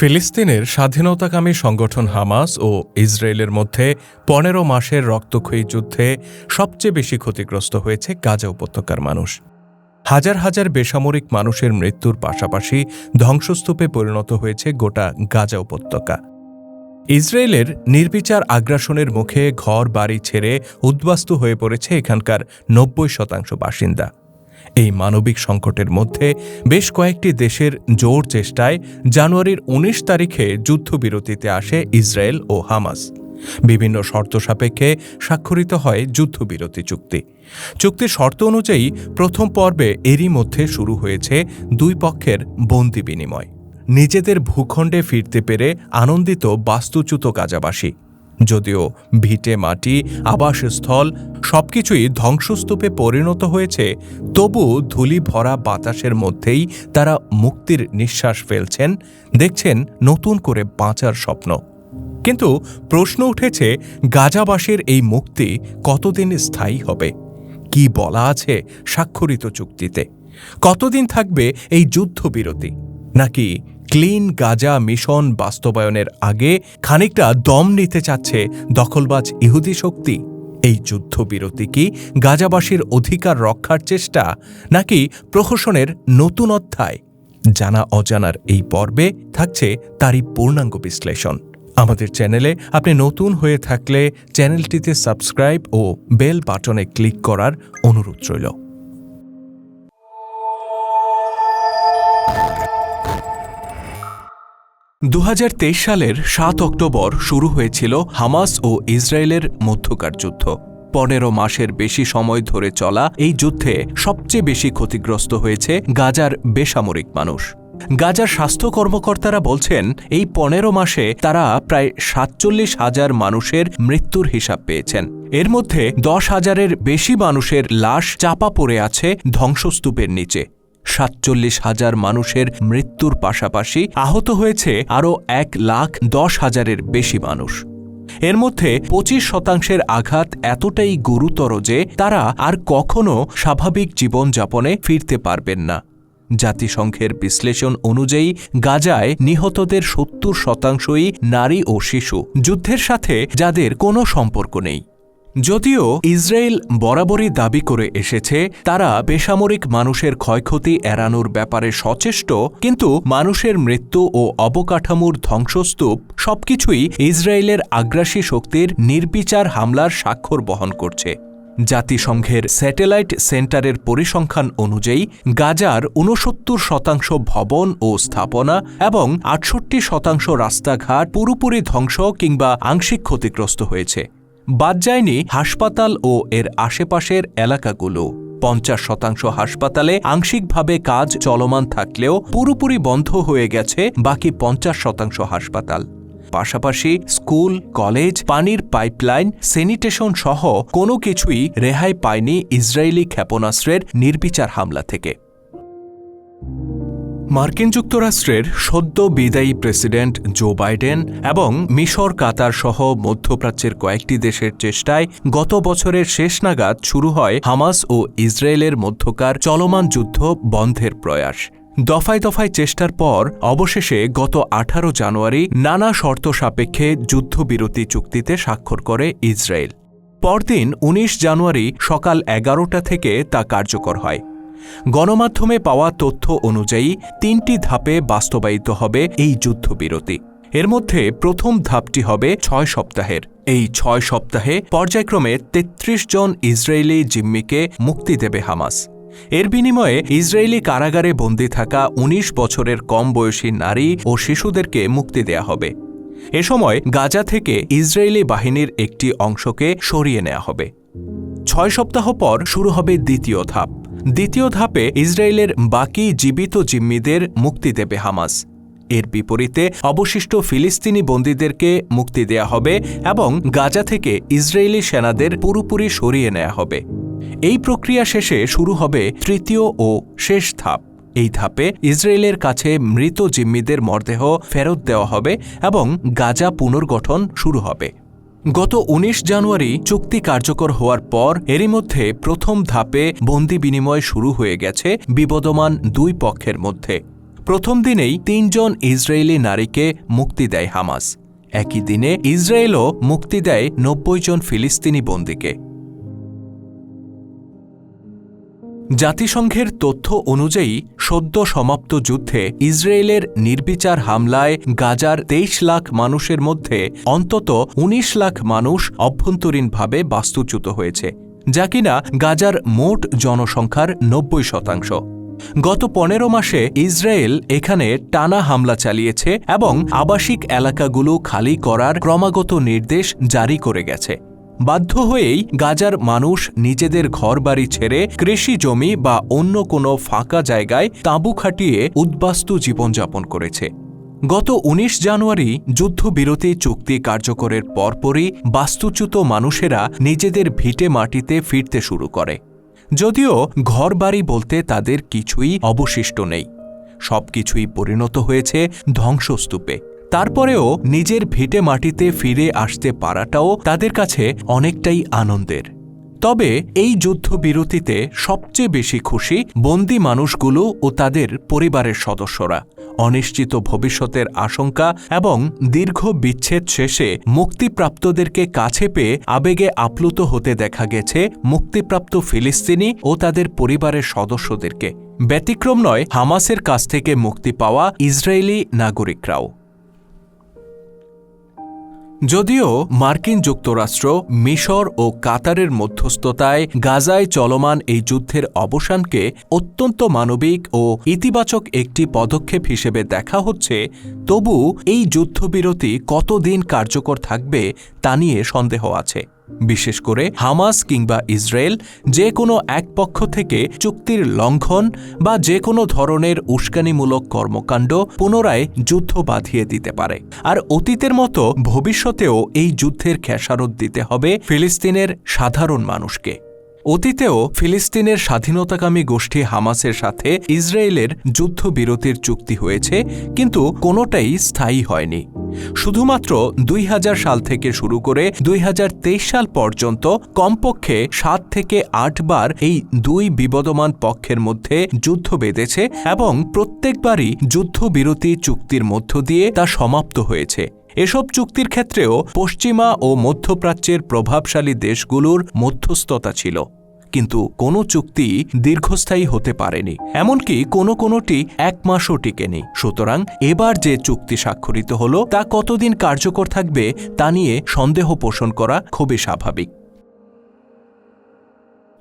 ফিলিস্তিনের স্বাধীনতাকামী সংগঠন হামাস ও ইসরায়েলের মধ্যে পনেরো মাসের রক্তক্ষয়ী যুদ্ধে সবচেয়ে বেশি ক্ষতিগ্রস্ত হয়েছে গাজা উপত্যকার মানুষ। হাজার হাজার বেসামরিক মানুষের মৃত্যুর পাশাপাশি ধ্বংসস্তূপে পরিণত হয়েছে গোটা গাজা উপত্যকা। ইসরায়েলের নির্বিচার আগ্রাসনের মুখে ঘর বাড়ি ছেড়ে উদ্বাস্তু হয়ে পড়েছে এখানকার নব্বই শতাংশ বাসিন্দা। এই মানবিক সংকটের মধ্যে বেশ কয়েকটি দেশের জোর চেষ্টায় জানুয়ারির ১৯ তারিখে যুদ্ধবিরতিতে আসে ইসরায়েল ও হামাস। বিভিন্ন শর্ত সাপেক্ষে স্বাক্ষরিত হয় যুদ্ধবিরতি চুক্তি। চুক্তির শর্ত অনুযায়ী প্রথম পর্বে এরই মধ্যে শুরু হয়েছে দুই পক্ষের বন্দি বিনিময়। নিজেদের ভূখণ্ডে ফিরতে পেরে আনন্দিত বাস্তুচ্যুত গাজাবাসী। যদিও ভিটে মাটি, আবাসস্থল সবকিছুই ধ্বংসস্তূপে পরিণত হয়েছে, তবু ধুলি ভরা বাতাসের মধ্যেই তারা মুক্তির নিঃশ্বাস ফেলছেন, দেখছেন নতুন করে বাঁচার স্বপ্ন। কিন্তু প্রশ্ন উঠেছে, গাজাবাসীর এই মুক্তি কতদিন স্থায়ী হবে? কি বলা আছে স্বাক্ষরিত চুক্তিতে? কতদিন থাকবে এই যুদ্ধবিরতি? নাকি ক্লিন গাজা মিশন বাস্তবায়নের আগে খানিকটা দম নিতে চাচ্ছে দখলবাজ ইহুদি শক্তি। এই যুদ্ধবিরতি কি গাজাবাসীর অধিকার রক্ষার চেষ্টা, নাকি প্রহসনের নতুন অধ্যায়? জানা অজানার এই পর্বে থাকছে তারই পূর্ণাঙ্গ বিশ্লেষণ। আমাদের চ্যানেলে আপনি নতুন হয়ে থাকলে চ্যানেলটিতে সাবস্ক্রাইব ও বেল বাটনে ক্লিক করার অনুরোধ রইল। দু হাজার তেইশ সালের সাত অক্টোবর শুরু হয়েছিল হামাস ও ইসরায়েলের মধ্যকার যুদ্ধ। পনেরো মাসের বেশি সময় ধরে চলা এই যুদ্ধে সবচেয়ে বেশি ক্ষতিগ্রস্ত হয়েছে গাজার বেসামরিক মানুষ। গাজার স্বাস্থ্য কর্মকর্তারা বলছেন, এই পনেরো মাসে তারা প্রায় সাতচল্লিশ হাজার মানুষের মৃত্যুর হিসাব পেয়েছেন। এর মধ্যে দশ হাজারের বেশি মানুষের লাশ চাপা পড়ে আছে ধ্বংসস্তূপের নিচে। সাতচল্লিশ হাজার মানুষের মৃত্যুর পাশাপাশি আহত হয়েছে আরও এক লাখ দশ হাজারের বেশি মানুষ। এর মধ্যে পঁচিশ শতাংশের আঘাত এতটাই গুরুতর যে তারা আর কখনও স্বাভাবিক জীবনযাপনে ফিরতে পারবেন না। জাতিসংঘের বিশ্লেষণ অনুযায়ী গাজায় নিহতদের সত্তর শতাংশই নারী ও শিশু। যুদ্ধের সাথে যাদের কোনো সম্পর্ক নেই। যদিও ইসরায়েল বরাবরই দাবি করে এসেছে, তারা বেসামরিক মানুষের ক্ষয়ক্ষতি এড়ানোর ব্যাপারে সচেষ্ট, কিন্তু মানুষের মৃত্যু ও অবকাঠামোর ধ্বংসস্তূপ সবকিছুই ইসরায়েলের আগ্রাসী শক্তির নির্বিচার হামলার স্বাক্ষর বহন করছে। জাতিসংঘের স্যাটেলাইট সেন্টারের পরিসংখ্যান অনুযায়ী, গাজার ঊনসত্তর শতাংশ ভবন ও স্থাপনা এবং আটষট্টি শতাংশ রাস্তাঘাট পুরোপুরি ধ্বংস কিংবা আংশিক ক্ষতিগ্রস্ত হয়েছে। বাদ যায়নি হাসপাতাল ও এর আশেপাশের এলাকাগুলো। পঞ্চাশ শতাংশ হাসপাতালে আংশিকভাবে কাজ চলমান থাকলেও পুরোপুরি বন্ধ হয়ে গেছে বাকি পঞ্চাশ শতাংশ হাসপাতাল। পাশাপাশি স্কুল, কলেজ, পানির পাইপলাইন, স্যানিটেশন সহ কোনো কিছুই রেহাই পায়নি ইসরায়েলি ক্ষেপণাস্ত্রের নির্বিচার হামলা থেকে। মার্কিন যুক্তরাষ্ট্রের সদ্য বিদায়ী প্রেসিডেন্ট জো বাইডেন এবং মিশর কাতার সহ মধ্যপ্রাচ্যের কয়েকটি দেশের চেষ্টায় গত বছরের শেষ নাগাদ শুরু হয় হামাস ও ইসরায়েলের মধ্যকার চলমান যুদ্ধ বন্ধের প্রয়াস। দফায় দফায় চেষ্টার পর অবশেষে গত আঠারো জানুয়ারি নানা শর্ত সাপেক্ষে যুদ্ধবিরতি চুক্তিতে স্বাক্ষর করে ইসরায়েল। পরদিন ১৯ জানুয়ারি সকাল এগারোটা থেকে তা কার্যকর হয়। গণমাধ্যমে পাওয়া তথ্য অনুযায়ী তিনটি ধাপে বাস্তবায়িত হবে এই যুদ্ধবিরতি। এর মধ্যে প্রথম ধাপটি হবে ছয় সপ্তাহের। এই ছয় সপ্তাহে পর্যায়ক্রমে ৩৩ জন ইসরায়েলি জিম্মিকে মুক্তি দেবে হামাস। এর বিনিময়ে ইসরায়েলি কারাগারে বন্দী থাকা ১৯ বছরের কম বয়সী নারী ও শিশুদেরকে মুক্তি দেয়া হবে। এ সময় গাজা থেকে ইসরায়েলি বাহিনীর একটি অংশকে সরিয়ে নেওয়া হবে। ছয় সপ্তাহ পর শুরু হবে দ্বিতীয় ধাপ। দ্বিতীয় ধাপে ইসরায়েলের বাকি জীবিত জিম্মিদের মুক্তি দেবে হামাস। এর বিপরীতে অবশিষ্ট ফিলিস্তিনি বন্দীদেরকে মুক্তি দেয়া হবে এবং গাজা থেকে ইসরায়েলি সেনাদের পুরোপুরি সরিয়ে নেওয়া হবে। এই প্রক্রিয়া শেষে শুরু হবে তৃতীয় ও শেষ ধাপ। এই ধাপে ইসরায়েলের কাছে মৃত জিম্মিদের মরদেহ ফেরত দেওয়া হবে এবং গাজা পুনর্গঠন শুরু হবে। গত ১৯ জানুয়ারি চুক্তি কার্যকর হওয়ার পর এরই মধ্যে প্রথম ধাপে বন্দি বিনিময় শুরু হয়ে গেছে বিবদমান দুই পক্ষের মধ্যে। প্রথম দিনেই তিনজন ইসরায়েলি নারীকে মুক্তি দেয় হামাস। একই দিনে ইসরায়েলও মুক্তি দেয় নব্বই জন ফিলিস্তিনি বন্দীকে। জাতিসংঘের তথ্য অনুযায়ী, সদ্য সমাপ্ত যুদ্ধে ইসরায়েলের নির্বিচার হামলায় গাজার তেইশ লাখ মানুষের মধ্যে অন্তত ১৯ লাখ মানুষ অভ্যন্তরীণভাবে বাস্তুচ্যুত হয়েছে, যা কিনা গাজার মোট জনসংখ্যার নব্বই শতাংশ। গত পনেরো মাসে ইসরায়েল এখানে টানা হামলা চালিয়েছে এবং আবাসিক এলাকাগুলো খালি করার ক্রমাগত নির্দেশ জারি করে গেছে। বাধ্য হয়েই গাজার মানুষ নিজেদের ঘরবাড়ি ছেড়ে কৃষি জমি বা অন্য কোনো ফাঁকা জায়গায় তাঁবু খাটিয়ে উদ্বাস্তু জীবনযাপন করেছে। গত ১৯ জানুয়ারি যুদ্ধবিরতি চুক্তি কার্যকরের পরপরই বাস্তুচ্যুত মানুষেরা নিজেদের ভিটে মাটিতে ফিরতে শুরু করে। যদিও ঘরবাড়ি বলতে তাদের কিছুই অবশিষ্ট নেই। সবকিছুই পরিণত হয়েছে ধ্বংসস্তূপে। তারপরেও নিজের ভিটে মাটিতে ফিরে আসতে পারাটাও তাদের কাছে অনেকটাই আনন্দের। তবে এই যুদ্ধবিরতিতে সবচেয়ে বেশি খুশি বন্দি মানুষগুলো ও তাদের পরিবারের সদস্যরা। অনিশ্চিত ভবিষ্যতের আশঙ্কা এবং দীর্ঘ বিচ্ছেদ শেষে মুক্তিপ্রাপ্তদেরকে কাছে পেয়ে আবেগে আপ্লুত হতে দেখা গেছে মুক্তিপ্রাপ্ত ফিলিস্তিনি ও তাদের পরিবারের সদস্যদেরকে। ব্যতিক্রম নয়, হামাসের কাছ থেকে মুক্তি পাওয়া ইসরায়েলি নাগরিকরাও। যদিও মার্কিন যুক্তরাষ্ট্র, মিশর ও কাতারের মধ্যস্থতায় গাজায় চলমান এই যুদ্ধের অবসানকে অত্যন্ত মানবিক ও ইতিবাচক একটি পদক্ষেপ হিসেবে দেখা হচ্ছে, তবু এই যুদ্ধবিরতি কতদিন কার্যকর থাকবে তা নিয়ে সন্দেহ আছে। বিশেষ করে হামাস কিংবা ইসরায়েল যে কোনো এক পক্ষ থেকে চুক্তির লঙ্ঘন বা যে কোনো ধরনের উস্কানিমূলক কর্মকাণ্ড পুনরায় যুদ্ধ বাঁধিয়ে দিতে পারে। আর অতীতের মতো ভবিষ্যতেও এই যুদ্ধের খেসারত দিতে হবে ফিলিস্তিনের সাধারণ মানুষকে। অতীতেও ফিলিস্তিনের স্বাধীনতাকামী গোষ্ঠী হামাসের সাথে ইসরায়েলের যুদ্ধবিরতির চুক্তি হয়েছে, কিন্তু কোনোটাই স্থায়ী হয়নি। শুধুমাত্র দুই হাজার সাল থেকে শুরু করে দুই হাজার তেইশ সাল পর্যন্ত কমপক্ষে সাত থেকে আটবার এই দুই বিবদমান পক্ষের মধ্যে যুদ্ধ বেঁধেছে এবং প্রত্যেকবারই যুদ্ধবিরতি চুক্তির মধ্য দিয়ে তা সমাপ্ত হয়েছে। এসব চুক্তির ক্ষেত্রেও পশ্চিমা ও মধ্যপ্রাচ্যের প্রভাবশালী দেশগুলোর মধ্যস্থতা ছিল। কিন্তু কোনো চুক্তি দীর্ঘস্থায়ী হতে পারেনি। এমনকি কোনো কোনোটি এক মাসও টিকেনি। সুতরাং এবার যে চুক্তি স্বাক্ষরিত হল, তা কতদিন কার্যকর থাকবে, তা নিয়ে সন্দেহ পোষণ করা খুবই স্বাভাবিক।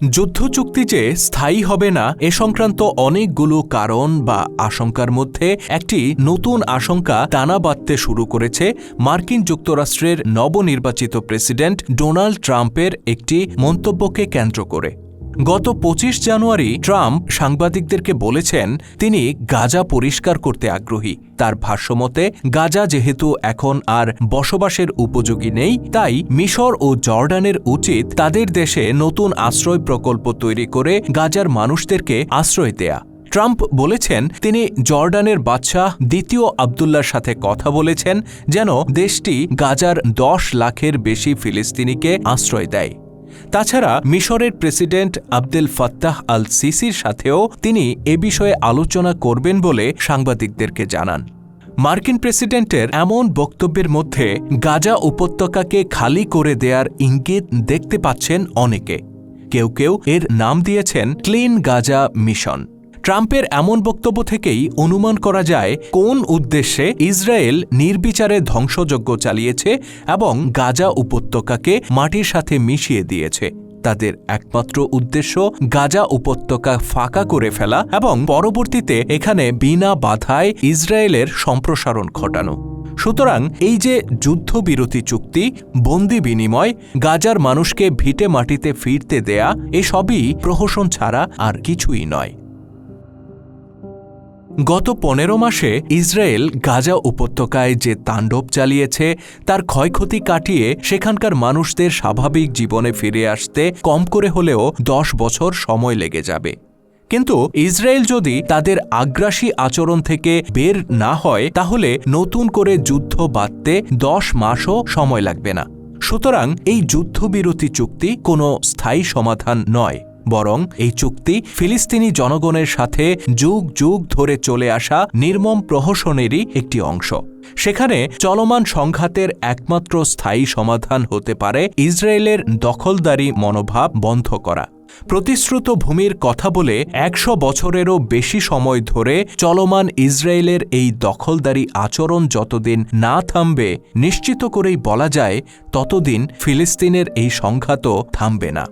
যুদ্ধ চুক্তি যে স্থায়ী হবে না, এ সংক্রান্ত অনেকগুলো কারণ বা আশঙ্কার মধ্যে একটি নতুন আশঙ্কা টানা বাঁধতে শুরু করেছে মার্কিন যুক্তরাষ্ট্রের নবনির্বাচিত প্রেসিডেন্ট ডোনাল্ড ট্রাম্পের একটি মন্তব্যকে কেন্দ্র করে। গত পঁচিশ জানুয়ারি ট্রাম্প সাংবাদিকদেরকে বলেছেন, তিনি গাজা পরিষ্কার করতে আগ্রহী। তার ভাষ্যমতে, গাজা যেহেতু এখন আর বসবাসের উপযোগী নেই, তাই মিশর ও জর্ডানের উচিত তাদের দেশে নতুন আশ্রয় প্রকল্প তৈরি করে গাজার মানুষদেরকে আশ্রয় দেয়া। ট্রাম্প বলেছেন, তিনি জর্ডানের বাদশাহ দ্বিতীয় আবদুল্লার সাথে কথা বলেছেন, যেন দেশটি গাজার দশ লাখের বেশি ফিলিস্তিনিকে আশ্রয় দেয়। তাছাড়া মিশরের প্রেসিডেন্ট আবদেল ফাত্তাহ আল সিসির সাথেও তিনি এ বিষয়ে আলোচনা করবেন বলে সাংবাদিকদেরকে জানান। মার্কিন প্রেসিডেন্টের এমন বক্তব্যের মধ্যে গাজা উপত্যকাকে খালি করে দেয়ার ইঙ্গিত দেখতে পাচ্ছেন অনেকে। কেউ কেউ এর নাম দিয়েছেন ক্লিন গাজা মিশন। ট্রাম্পের এমন বক্তব্য থেকেই অনুমান করা যায় কোন উদ্দেশ্যে ইসরায়েল নির্বিচারে ধ্বংসযজ্ঞ চালিয়েছে এবং গাজা উপত্যকাকে মাটির সাথে মিশিয়ে দিয়েছে। তাদের একমাত্র উদ্দেশ্য গাজা উপত্যকা ফাঁকা করে ফেলা এবং পরবর্তীতে এখানে বিনা বাধায় ইসরায়েলের সম্প্রসারণ ঘটানো। সুতরাং এই যে যুদ্ধবিরতি চুক্তি, বন্দি বিনিময়, গাজার মানুষকে ভিটে মাটিতে ফিরতে দেয়া, এসবই প্রহসন ছাড়া আর কিছুই নয়। গত পনেরো মাসে ইসরায়েল গাজা উপত্যকায় যে তাণ্ডব চালিয়েছে, তার ক্ষয়ক্ষতি কাটিয়ে সেখানকার মানুষদের স্বাভাবিক জীবনে ফিরে আসতে কম করে হলেও দশ বছর সময় লেগে যাবে। কিন্তু ইসরায়েল যদি তাদের আগ্রাসী আচরণ থেকে বের না হয়, তাহলে নতুন করে যুদ্ধ বাঁধতে দশ মাসও সময় লাগবে না। সুতরাং এই যুদ্ধবিরতি চুক্তি কোনো স্থায়ী সমাধান নয়। বরং এই চুক্তি ফিলিস্তিনি জনগণের সাথে যুগ যুগ ধরে চলে আসা নির্মম প্রহসনেরই একটি অংশ। সেখানে চলমান সংঘাতের একমাত্র স্থায়ী সমাধান হতে পারে ইসরায়েলের দখলদারি মনোভাব বন্ধ করা। প্রতিশ্রুত ভূমির কথা বলে একশো বছরেরও বেশি সময় ধরে চলমান ইসরায়েলের এই দখলদারি আচরণ যতদিন না থামবে, নিশ্চিত করেই বলা যায়, ততদিন ফিলিস্তিনের এই সংঘাতও থামবে না।